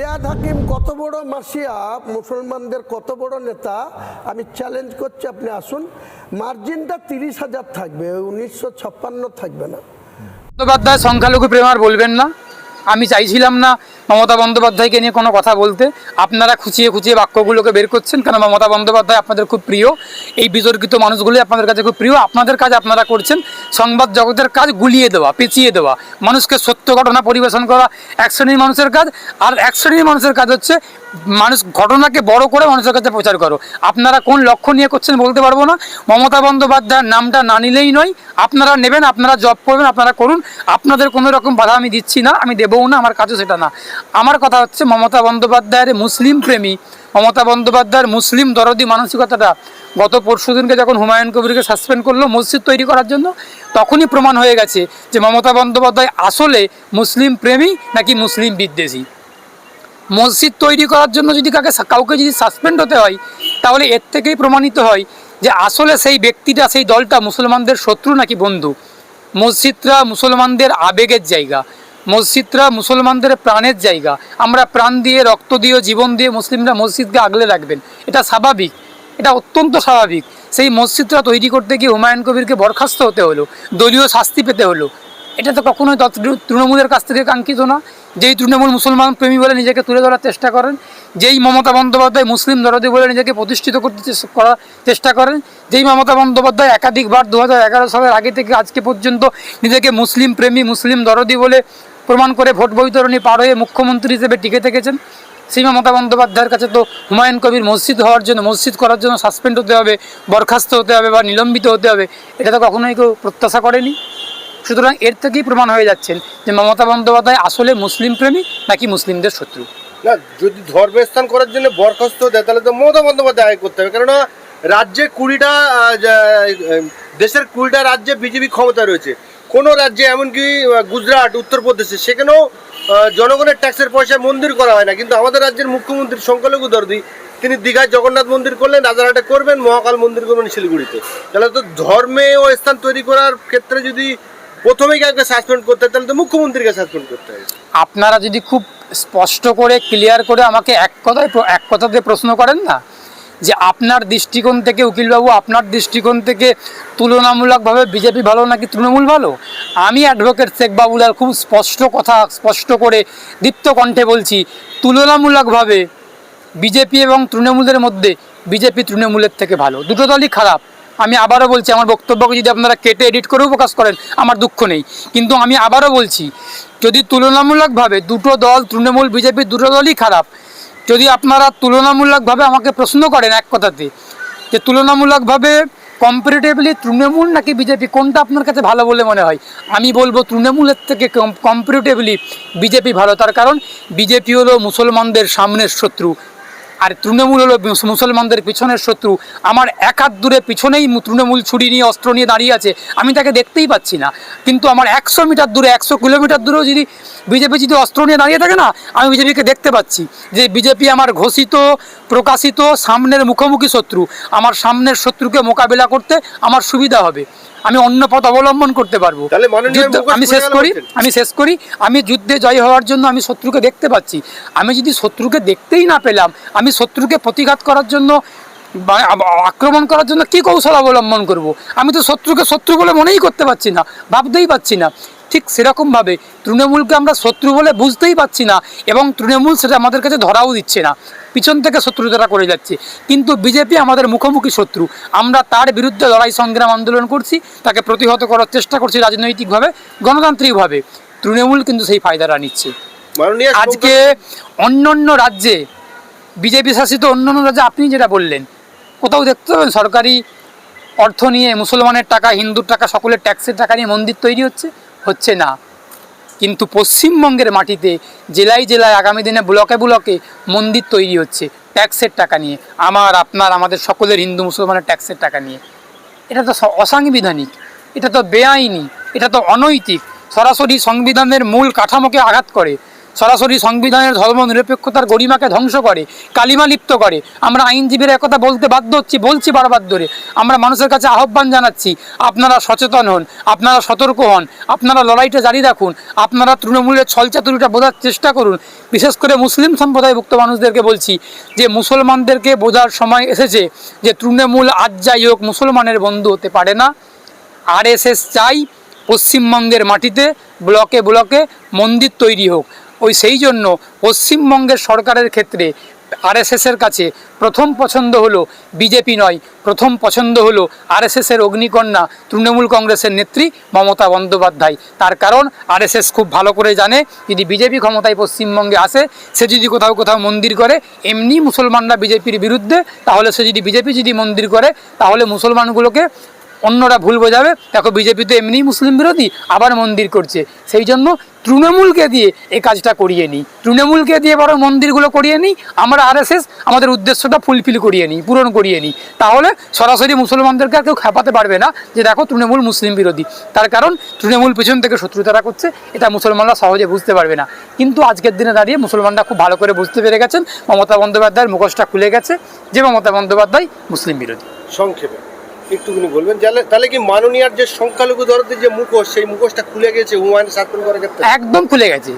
ফিয়াদ হাকিম কত বড় মাসিয়া? মুসলমানদের কত বড় নেতা? আমি চ্যালেঞ্জ করছি, আপনি আসুন। মার্জিনটা তিরিশ হাজার থাকবে, উনিশশো ছাপ্পান্ন থাকবে না। সংখ্যালঘু প্রেমার বলবেন না। আমি চাইছিলাম না মমতা বন্দ্যোপাধ্যায়কে নিয়ে কোনো কথা বলতে আপনারা খুঁচিয়ে খুঁচিয়ে বাক্যগুলোকে বের করছেন কারণ মমতা বন্দ্যোপাধ্যায় আপনাদের খুব প্রিয়। এই বিতর্কিত মানুষগুলি আপনাদের কাছে খুব প্রিয়। আপনাদের কাজ আপনারা করছেন। সংবাদ জগতের কাজ গুলিয়ে দেওয়া, পেঁচিয়ে দেওয়া। মানুষকে সত্য ঘটনা পরিবেশন করা এক শ্রেণির মানুষের কাজ। আর এক শ্রেণির মানুষের কাজ হচ্ছে মানুষ ঘটনাকে বড় করে মানুষের কাছে প্রচার করো। আপনারা কোন লক্ষ্য নিয়ে করছেন বলতে পারব না। মমতা বন্দ্যোপাধ্যায়ের নামটা না নিলেই নয়। আপনারা নেবেন, আপনারা জব করবেন, আপনারা করুন। আপনাদের কোনো রকম বাধা আমি দিচ্ছি না, আমি দেবও না, আমার কাজও সেটা না। আমার কথা হচ্ছে মমতা বন্দ্যোপাধ্যায়ের মুসলিম প্রেমী, মমতা বন্দ্যোপাধ্যায়ের মুসলিম দরদি মানসিকতাটা। গত পরশু দিনকে যখন হুমায়ুন কবিরকে সাসপেন্ড করল মসজিদ তৈরি করার জন্য, তখনই প্রমাণ হয়ে গেছে যে মমতা বন্দ্যোপাধ্যায় আসলে মুসলিম প্রেমী নাকি মুসলিম বিদ্বেষী। মসজিদ তৈরি করার জন্য যদি কাকে কাউকে যদি সাসপেন্ড হতে হয়, তাহলে এর থেকেই প্রমাণিত হয় যে আসলে সেই ব্যক্তিটা, সেই দলটা মুসলমানদের শত্রু নাকি বন্ধু। মসজিদরা মুসলমানদের আবেগের জায়গা। মসজিদরা মুসলমানদের প্রাণের জায়গা। আমরা প্রাণ দিয়ে, রক্ত দিয়ে, জীবন দিয়ে মুসলিমরা মসজিদকে আগলে রাখবেন। এটা স্বাভাবিক। এটা অত্যন্ত স্বাভাবিক। সেই মসজিদটা তৈরি করতে গিয়ে হুমায়ুন কবিরকে বরখাস্ত হতে হলো, দলীয় শাস্তি পেতে হলো। এটা তো কখনোই তৃণমূলের কাছ থেকে কাঙ্ক্ষিত না। যেই তৃণমূল মুসলমান প্রেমী বলে নিজেকে তুলে ধরার চেষ্টা করেন, যেই মমতা বন্দ্যোপাধ্যায় মুসলিম দরদি বলে নিজেকে প্রতিষ্ঠিত করতে করার চেষ্টা করেন, যেই মমতা বন্দ্যোপাধ্যায় একাধিকবার দু হাজার এগারো সালের আগে থেকে আজকে পর্যন্ত নিজেকে মুসলিম প্রেমী, মুসলিম দরদি বলে প্রমাণ করে ভোট বৈতরণী পার হয়ে মুখ্যমন্ত্রী হিসেবে টিকে থেকেছেন। সেই মমতা বন্দ্যোপাধ্যায়ের কাছে তো হুমায়ুন কবির মসজিদ হওয়ার জন্য, মসজিদ করার জন্য সাসপেন্ড হতে হবে, বরখাস্ত হতে হবে বা নিলম্বিত হতে হবে, এটা তো কখনোই কেউ প্রত্যাশা করেনি। সুতরাং এর থেকেই প্রমাণ হয়ে যাচ্ছেন যে মমতা বন্দ্যোপাধ্যায় আসলে মুসলিম প্রেমী নাকি মুসলিমদের শত্রু। না, যদি ধর্মস্থান করার জন্য বরখাস্ত দেয়, তাহলে তো মমতা বন্দ্যোপাধ্যায় আয় করতে হবে। কেননা, রাজ্যে কুড়িটা দেশের কুড়িটা রাজ্যে বিজেপি ক্ষমতা রয়েছে। কোনো রাজ্যে, এমনকি গুজরাট, উত্তরপ্রদেশে, সেখানেও জনগণের ট্যাক্সের পয়সায় মন্দির করা হয় না। কিন্তু আমাদের রাজ্যের মুখ্যমন্ত্রী সংখ্যালঘু দর্দি, তিনি দীঘায় জগন্নাথ মন্দির করলেন, রাজারহাটে করবেন, মহাকাল মন্দির করবেন শিলিগুড়িতে। তাহলে তো ধর্মে ও স্থান তৈরি করার ক্ষেত্রে যদি প্রথমেই কাউকে সাসপেন্ড করতে হয়, তাহলে তো মুখ্যমন্ত্রীকে সাসপেন্ড করতে হয়। আপনারা যদি খুব স্পষ্ট করে ক্লিয়ার করে আমাকে এক কথায়, এক কথাতে প্রশ্ন করেন না যে আপনার দৃষ্টিকোণ থেকে উকিলবাবু, আপনার দৃষ্টিকোণ থেকে তুলনামূলকভাবে বিজেপি ভালো নাকি তৃণমূল ভালো? আমি অ্যাডভোকেট শেখ বাবুলাল খুব স্পষ্ট কথা, স্পষ্ট করে দীপ্ত কণ্ঠে বলছি, তুলনামূলকভাবে বিজেপি এবং তৃণমূলের মধ্যে বিজেপি তৃণমূলের থেকে ভালো। দুটো দলই খারাপ। আমি আবারও বলছি, আমার বক্তব্যকে যদি আপনারা কেটে এডিট করেও প্রকাশ করেন, আমার দুঃখ নেই। কিন্তু আমি আবারও বলছি, যদি তুলনামূলকভাবে দুটো দল তৃণমূল, বিজেপি দুটো দলই খারাপ যদি আপনারা তুলনামূলকভাবে আমাকে প্রশ্ন করেন এক কথাতে, যে তুলনামূলকভাবে কম্পারেটিভলি তৃণমূল নাকি বিজেপি, কোনটা আপনার কাছে ভালো বলে মনে হয়? আমি বলব তৃণমূলের থেকে কম্পারেটিভলি বিজেপি ভালো, তার কারণ বিজেপি হলো মুসলমানদের সামনের শত্রু। আর তৃণমূল হলো মুসলমানদের পিছনের শত্রু। আমার এক হাত দূরে পিছনেই তৃণমূল ছুরি নিয়ে, অস্ত্র নিয়ে দাঁড়িয়ে আছে। আমি তাকে দেখতেই পাচ্ছি না। কিন্তু আমার একশো মিটার দূরে, একশো কিলোমিটার দূরেও যদি বিজেপি যদি অস্ত্র নিয়ে দাঁড়িয়ে থাকে না, আমি বিজেপিকে দেখতে পাচ্ছি যে বিজেপি আমার ঘোষিত, প্রকাশিত সামনের মুখোমুখি শত্রু। আমার সামনের শত্রুকে মোকাবিলা করতে আমার সুবিধা হবে। আমি অন্য পথ অবলম্বন করতে পারব। আমি শেষ করি আমি শেষ করি। আমি যুদ্ধে জয় হওয়ার জন্য আমি শত্রুকে দেখতে পাচ্ছি। আমি যদি শত্রুকে দেখতেই না পেলাম আমি শত্রুকে প্রতিঘাত করার জন্য বা আক্রমণ করার জন্য কি কৌশল অবলম্বন করব। আমি তো শত্রুকে শত্রু বলে মনেই করতে পারছি না ভাবতেই পারছি না। ঠিক সেরকমভাবে তৃণমূলকে আমরা শত্রু বলে বুঝতেই পারছি না এবং তৃণমূল সেটা আমাদের কাছে ধরাও দিচ্ছে না। পিছন থেকে শত্রুতারা করে যাচ্ছে। কিন্তু বিজেপি আমাদের মুখোমুখি শত্রু। আমরা তার বিরুদ্ধে লড়াই সংগ্রাম আন্দোলন করছি তাকে প্রতিহত করার চেষ্টা করছি রাজনৈতিকভাবে গণতান্ত্রিকভাবে। তৃণমূল কিন্তু সেই ফায়দাটা নিচ্ছে। আজকে অন্য অন্য রাজ্যে বিজেপি শাসিত অন্য অন্য রাজ্যে আপনি যেটা বললেন কোথাও দেখতে পাবেন সরকারি অর্থ নিয়ে মুসলমানের টাকা হিন্দুর টাকা সকলের ট্যাক্সের টাকা নিয়ে মন্দির তৈরি হচ্ছে? হচ্ছে না। কিন্তু পশ্চিমবঙ্গের মাটিতে জেলায় জেলায় আগামী দিনে ব্লকে ব্লকে মন্দির তৈরি হচ্ছে ট্যাক্সের টাকা নিয়ে। আমার, আপনার, আমাদের সকলের হিন্দু, মুসলমানের ট্যাক্সের টাকা নিয়ে। এটা তো অসাংবিধানিক, এটা তো বেআইনি, এটা তো অনৈতিক। সরাসরি সংবিধানের মূল কাঠামোকে আঘাত করে। সরাসরি সংবিধানের ধর্ম নিরপেক্ষতার গরিমাকে ধ্বংস করে, কালিমা লিপ্ত করে। আমরা আইনজীবীরা একথা বলতে বাধ্য হচ্ছি, বলছি বারবার ধরে। আমরা মানুষের কাছে আহ্বান জানাচ্ছি, আপনারা সচেতন হন, আপনারা সতর্ক হন, আপনারা লড়াইটা জারি রাখুন, আপনারা তৃণমূলের ছলচাতুরিটা বোঝার চেষ্টা করুন। বিশেষ করে মুসলিম সম্প্রদায়ভুক্ত মানুষদেরকে বলছি যে, মুসলমানদেরকে বোঝার সময় এসেছে যে, তৃণমূল আজ যাই হোক মুসলমানের বন্ধু হতে পারে না। আরএসএস চাই পশ্চিমবঙ্গের মাটিতে, ব্লকে ব্লকে মন্দির তৈরি হোক। ওই সেই জন্য পশ্চিমবঙ্গের সরকারের ক্ষেত্রে আরএসএসের কাছে প্রথম পছন্দ হলো বিজেপি নয়, প্রথম পছন্দ হলো আরএসএসের অগ্নিকন্যা তৃণমূল কংগ্রেসের নেত্রী মমতা বন্দ্যোপাধ্যায়। তার কারণ আরএসএস খুব ভালো করে জানে, যদি বিজেপি ক্ষমতায় পশ্চিমবঙ্গে আসে, সে যদি কোথাও কোথাও মন্দির করে, এমনি মুসলমানরা বিজেপির বিরুদ্ধে, তাহলে সে যদি বিজেপি যদি মন্দির করে, তাহলে মুসলমানগুলোকে অন্যরা ভুল বোঝাবে। দেখো বিজেপি তো এমনিই মুসলিম বিরোধী, আবার মন্দির করছে। সেই জন্য তৃণমূলকে দিয়ে এই কাজটা করিয়ে নিই। তৃণমূলকে দিয়ে বরং মন্দিরগুলো করিয়ে নিই। আমরা আরএসএস আমাদের উদ্দেশ্যটা ফুলফিল করিয়ে নিই, পূরণ করিয়ে নিই। তাহলে সরাসরি মুসলমানদেরকে আর কেউ খেপাতে পারবে না যে দেখো তৃণমূল মুসলিম বিরোধী। তার কারণ তৃণমূল পিছন থেকে শত্রুতারা করছে, এটা মুসলমানরা সহজে বুঝতে পারবে না। কিন্তু আজকের দিনে দাঁড়িয়ে মুসলমানরা খুব ভালো করে বুঝতে পেরে গেছেন, মমতা বন্দ্যোপাধ্যায়ের মুখোশটা খুলে গেছে যে মমতা বন্দ্যোপাধ্যায় মুসলিম বিরোধী। সংক্ষেপে। একটুখানি বলবেন? তাহলে কি মাননীয়ার যে সংখ্যালঘু ধরদের যে মুখোশ, সেই মুখোশটা খুলে গেছে হুমায়ুন শাসন করার ক্ষেত্রে? একদম খুলে গেছে।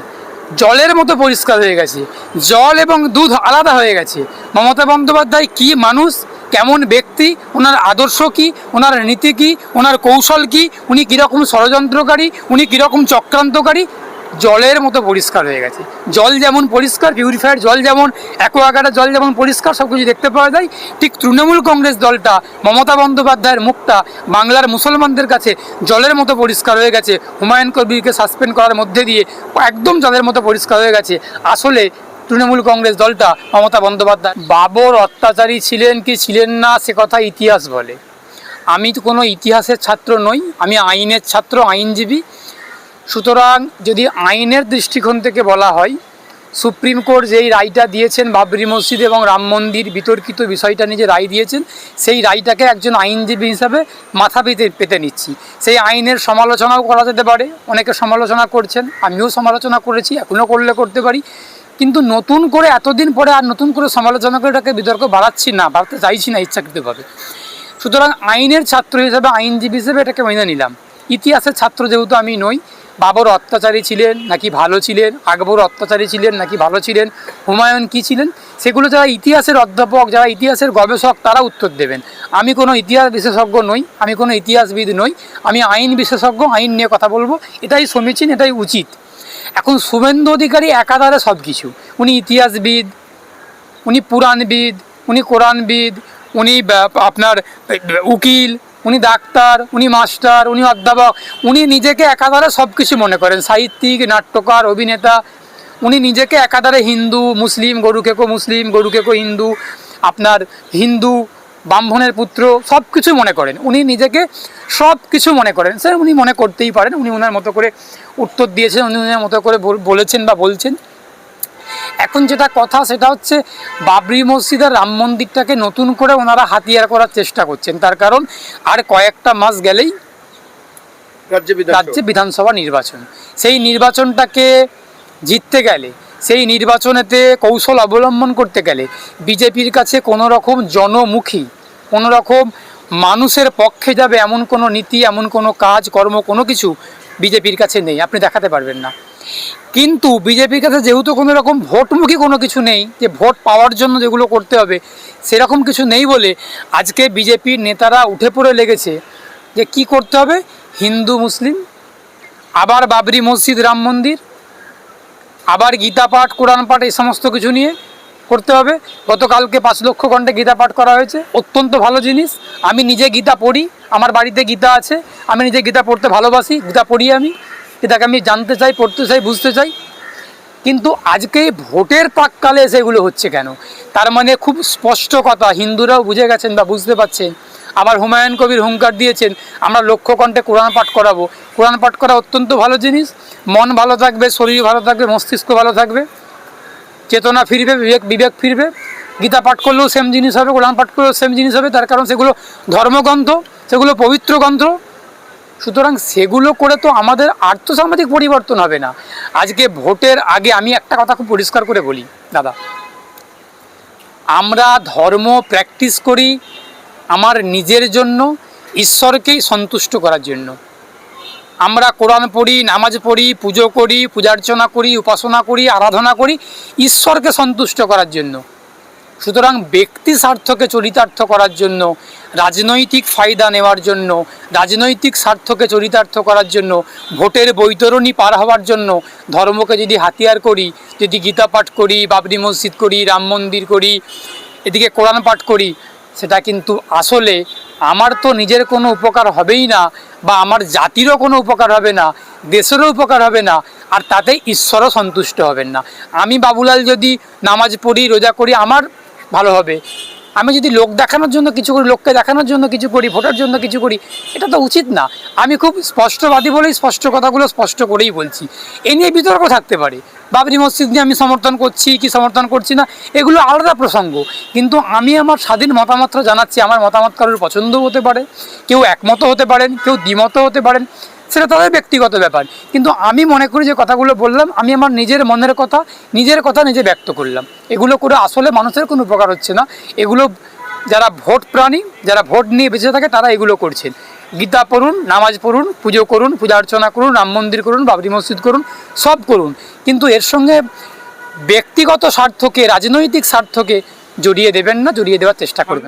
জলের মতো পরিষ্কার হয়ে গেছে। জল এবং দুধ আলাদা হয়ে গেছে। মমতা বন্দ্যোপাধ্যায় কি মানুষ? কেমন ব্যক্তি? ওনার আদর্শ কি? ওনার নীতি কি? ওনার কৌশল কি? উনি কীরকম ষড়যন্ত্রকারী? উনি কীরকম চক্রান্তকারী? জলের মতো পরিষ্কার হয়ে গেছে। জল যেমন পরিষ্কার পিউরিফায়ার জল যেমন অ্যাকোয়াগার্ডের জল যেমন পরিষ্কার সব কিছু দেখতে পাওয়া যায়, ঠিক তৃণমূল কংগ্রেস দলটা, মমতা বন্দ্যোপাধ্যায়ের মুখটা, বাংলার মুসলমানদের কাছে জলের মতো পরিষ্কার হয়ে গেছে। হুমায়ুন কবিরকে সাসপেন্ড করার মধ্যে দিয়ে একদম জলের মতো পরিষ্কার হয়ে গেছে। আসলে তৃণমূল কংগ্রেস দলটা মমতা বন্দ্যোপাধ্যায়। বাবর অত্যাচারী ছিলেন কি ছিলেন না, সে কথা ইতিহাস বলে। আমি তো কোনো ইতিহাসের ছাত্র নই, আমি আইনের ছাত্র, আইনজীবী। সুতরাং যদি আইনের দৃষ্টিকোণ থেকে বলা হয়, সুপ্রিম কোর্ট যেই রায়টা দিয়েছেন বাবরি মসজিদ এবং রাম মন্দির বিতর্কিত বিষয়টা নিয়ে যে রায় দিয়েছেন, সেই রায়টাকে একজন আইনজীবী হিসাবে মাথা পেতে পেতে নিচ্ছি। সেই আইনের সমালোচনাও করা যেতে পারে। অনেকে সমালোচনা করছেন, আমিও সমালোচনা করেছি এখনও করলে করতে পারি। কিন্তু নতুন করে এতদিন পরে আর নতুন করে সমালোচনা করে এটাকে বিতর্ক বাড়াচ্ছি না, বাড়াতে চাইছি না ইচ্ছাকৃতভাবে। সুতরাং আইনের ছাত্র হিসেবে, আইনজীবী হিসেবে এটাকে মেনে নিলাম। ইতিহাসের ছাত্র যেহেতু আমি নই বাবর অত্যাচারী ছিলেন, নাকি ভালো ছিলেন? আকবর অত্যাচারী ছিলেন, নাকি ভালো ছিলেন? হুমায়ুন কী ছিলেন? সেগুলো যারা ইতিহাসের অধ্যাপক, যারা ইতিহাসের গবেষক, তারা উত্তর দেবেন। আমি কোনো ইতিহাস বিশেষজ্ঞ নই, আমি কোনো ইতিহাসবিদ নই, আমি আইন বিশেষজ্ঞ, আইন নিয়ে কথা বলব, এটাই সমীচীন, এটাই উচিত। এখন শুভেন্দু অধিকারী একাধারে সব কিছু উনি ইতিহাসবিদ, উনি পুরাণবিদ, উনি কোরআনবিদ, উনি আপনার উকিল উনি ডাক্তার, উনি মাস্টার, উনি অধ্যাপক, উনি নিজেকে একাধারে সব কিছু মনে করেন। সাহিত্যিক, নাট্যকার, অভিনেতা, উনি নিজেকে একাধারে হিন্দু, মুসলিম গরুকেকো মুসলিম গরুকেকো হিন্দু, আপনার হিন্দু, ব্রাহ্মণের পুত্র সব কিছু মনে করেন। উনি নিজেকে সব কিছু মনে করেন। স্যার, উনি মনে করতেই পারেন, উনি ওনার মতো করে উত্তর দিয়েছেন, উনি ওনার মতো করে বলেছেন বা বলছেন। এখন যেটা কথা সেটা হচ্ছে বাবরি মসজিদ আর রাম মন্দিরটাকে নতুন করে ওনারা হাতিয়ার করার চেষ্টা করছেন। তার কারণ আর কয়েকটা মাস গেলেই রাজ্যে বিধানসভা। নির্বাচন। সেই নির্বাচনটাকে জিততে গেলে সেই নির্বাচনেতে কৌশল অবলম্বন করতে গেলে বিজেপির কাছে কোনো রকম জনমুখী কোনো রকম মানুষের পক্ষে যাবে এমন কোনো নীতি এমন কোনো কাজ কর্ম কোনো কিছু বিজেপির কাছে নেই। আপনি দেখাতে পারবেন না। কিন্তু বিজেপির কাছে যেহেতু কোনো রকম ভোটমুখী কোনো কিছু নেই, যে ভোট পাওয়ার জন্য যেগুলো করতে হবে, সেরকম কিছু নেই বলে আজকে বিজেপির নেতারা উঠে পড়ে লেগেছে যে কি করতে হবে? হিন্দু, মুসলিম, আবার বাবরি মসজিদ, রাম মন্দির, আবার গীতা পাঠ, কোরআন পাঠ, এই সমস্ত কিছু নিয়ে করতে হবে। গতকালকে পাঁচ লক্ষ ঘণ্টা গীতা পাঠ করা হয়েছে, অত্যন্ত ভালো জিনিস। আমি নিজে গীতা পড়ি, আমার বাড়িতে গীতা আছে, আমি নিজে গীতা পড়তে ভালোবাসি, গীতা পড়ি আমি। গীতাকে আমি জানতে চাই, পড়তে চাই, বুঝতে চাই। কিন্তু আজকে ভোটের প্রাককালে সেগুলো হচ্ছে কেন? তার মানে খুব স্পষ্ট কথা, হিন্দুরাও বুঝে গেছেন বা বুঝতে পারছেন। আবার হুমায়ুন কবির হুঙ্কার দিয়েছেন, আমরা লক্ষ্য কণ্ঠে কোরআন পাঠ করাবো। কোরআন পাঠ করা অত্যন্ত ভালো জিনিস। মন ভালো থাকবে, শরীর ভালো থাকবে, মস্তিষ্ক ভালো থাকবে। চেতনা ফিরবে, বিবেক বিবেক ফিরবে। গীতা পাঠ করলেও সেম জিনিস হবে, কোরআন পাঠ করলেও সেম জিনিস হবে। তার কারণ সেগুলো ধর্মগ্রন্থ, সেগুলো পবিত্র গ্রন্থ। সুতরাং সেগুলো করে তো আমাদের আর্থসামাজিক পরিবর্তন হবে না। আজকে ভোটের আগে আমি একটা কথা খুব পরিষ্কার করে বলি, দাদা। আমরা ধর্ম প্র্যাকটিস করি আমার নিজের জন্য, ঈশ্বরকেই সন্তুষ্ট করার জন্য। আমরা কোরআন পড়ি, নামাজ পড়ি, পুজো করি পূজার্চনা করি, উপাসনা করি, আরাধনা করি, ঈশ্বরকে সন্তুষ্ট করার জন্য। সুতরাং ব্যক্তি স্বার্থকে চরিতার্থ করার জন্য, রাজনৈতিক ফায়দা নেওয়ার জন্য, রাজনৈতিক স্বার্থকে চরিতার্থ করার জন্য, ভোটের বৈতরণী পার হওয়ার জন্য ধর্মকে যদি হাতিয়ার করি, যদি গীতা পাঠ করি, বাবরি মসজিদ করি, রাম মন্দির করি, এদিকে কোরআন পাঠ করি, সেটা কিন্তু আসলে আমার তো নিজের কোনো উপকার হবেই না বা আমার জাতিরও কোনো উপকার হবে না, দেশেরও উপকার হবে না, আর তাতে ঈশ্বরও সন্তুষ্ট হবেন না। আমি বাবুলাল যদি নামাজ পড়ি, রোজা করি, আমার ভালো হবে। আমি যদি লোক দেখানোর জন্য কিছু করি, লোককে দেখানোর জন্য কিছু করি, ভোটার জন্য কিছু করি, এটা তো উচিত না। আমি খুব স্পষ্টবাদী বলেই স্পষ্ট কথাগুলো স্পষ্ট করেই বলছি। এ নিয়ে বিতর্ক থাকতে পারে। বাবরি মসজিদ নিয়ে আমি সমর্থন করছি কি সমর্থন করছি না, এগুলো আলাদা প্রসঙ্গ। কিন্তু আমি আমার স্বাধীন মতামত জানাচ্ছি, আমার মতামত কারোর পছন্দও হতে পারে, কেউ একমত হতে পারেন, কেউ দ্বিমত হতে পারেন। সেটা তাদের ব্যক্তিগত ব্যাপার। কিন্তু আমি মনে করি যে কথাগুলো বললাম, আমি আমার নিজের মনের কথা, নিজের কথা নিজে ব্যক্ত করলাম। এগুলো করে আসলে মানুষের কোনো উপকার হচ্ছে না। এগুলো যারা ভোট প্রাণী, যারা ভোট নিয়ে বেঁচে থাকে, তারা এগুলো করছেন। গীতা পড়ুন, নামাজ পড়ুন, পুজো করুন, পূজা অর্চনা করুন, রাম মন্দির করুন, বাবরি মসজিদ করুন, সব করুন। কিন্তু এর সঙ্গে ব্যক্তিগত স্বার্থকে, রাজনৈতিক স্বার্থকে জড়িয়ে দেবেন না, জড়িয়ে দেওয়ার চেষ্টা করবেন।